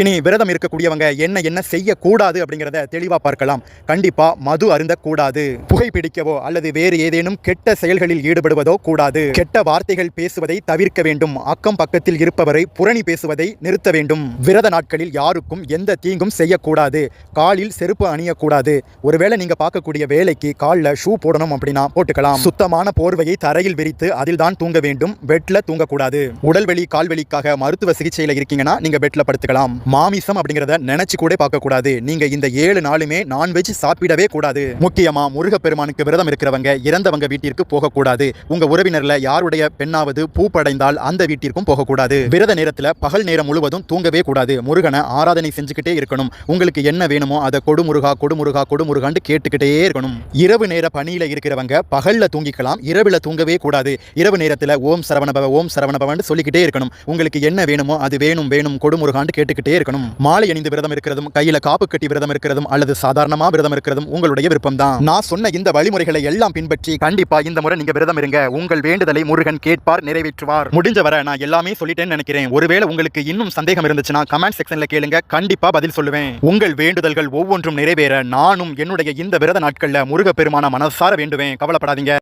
இனி விரதம் இருக்கக்கூடியவங்க என்ன என்ன செய்யக்கூடாது அப்படிங்கிறத தெளிவா பார்க்கலாம். கண்டிப்பா மது அருந்தக்கூடாது. புகைப்பிடிக்கவோ அல்லது வேறு ஏதேனும் கெட்ட செயல்களில் ஈடுபடுவதோ கூடாது. கெட்ட வார்த்தைகள் பேசுவதை தவிர்க்க வேண்டும். அக்கம் பக்கத்தில் இருப்பவரை புரணி பேசுவதை நிறுத்த வேண்டும். விரத நாட்களில் யாருக்கும் எந்த தீங்கும் செய்யக்கூடாது. காலில் செருப்பு அணியக்கூடாது. ஒருவேளை நீங்க பார்க்கக்கூடிய வேலைக்கு காலில் ஷூ போடணும் அப்படின்னா போட்டுக்கலாம். சுத்தமான போர்வையை தரையில் விரித்து அதில் தான் தூங்க வேண்டும். பெட்ல தூங்கக்கூடாது. உடல்வெளி கால்வலிக்காக மருத்துவ சிகிச்சையில இருக்கீங்கன்னா நீங்க பெட்ல படுத்துக்கலாம். மாமிசம் அப்படிங்கறத நினைச்சு கூட பார்க்க கூடாது நீங்க இந்த ஏழு நாளுமே நான்வெஜ் சாப்பிடவே கூடாது. முக்கியமா முருகப்பெருமானுக்கு விரதம் இருக்கிறவங்க இறந்தவங்க வீட்டிற்கு போகக்கூடாது. உங்க உறவினர்ல யாருடைய பெண்ணாவது பூ படைந்தால் அந்த வீட்டிற்கும் போகக்கூடாது. விரத நேரத்துல பகல் நேரம் முழுவதும் தூங்கவே கூடாது. முருகனை ஆராதனை செஞ்சுக்கிட்டே இருக்கணும். உங்களுக்கு என்ன வேணுமோ அதை கொடுமுருகா கொடுமுருகா கொடுமுருகான்னு கேட்டுக்கிட்டே இருக்கணும். இரவு நேர பணியில இருக்கிறவங்க பகல்ல தூங்கிக்கலாம் இரவுல தூங்கவே கூடாது. இரவு நேரத்துல ஓம் சரவணபவ ஓம் சரவணபவன் சொல்லிக்கிட்டே இருக்கணும். உங்களுக்கு என்ன வேணுமோ அது வேணும் வேணும் கொடுமுருகான்னு கேட்டுக்கிட்டே இருக்கணும். மாலை அணிந்து விரதம் இருக்கிறதும் கையில காப்பு கட்டி விரதம் இருக்கிறதும் அல்லது சாதாரணமா விரதம் இருக்கிறதும் உங்களுடைய விருப்பம் தான் நான் சொன்ன இந்த வழிமுறைகளை எல்லாம் பின்பற்றி கண்டிப்பா இந்த முறை நீங்க விரதம் இருங்க. உங்கள் வேண்டுதலை முருகன் கேட்பார் நிறைவேற்றுவார். முடிஞ்ச வரை நான் எல்லாமே சொல்லிட்டேன்னு நினைக்கிறேன். ஒருவேளை உங்களுக்கு இன்னும் சந்தேகம் இருந்துச்சுன்னா கமெண்ட் செக்ஷன்ல கேளுங்க. கண்டிப்பா பதில் சொல்லுவேன். உங்கள் வேண்டுதல்கள் ஒவ்வொன்றும் நிறைவேற. நானும் என்னுடைய இந்த விரத நாட்கள்ல முருகப்பெருமான மனசார வேண்டுவேன். கவலைப்படாதீங்க.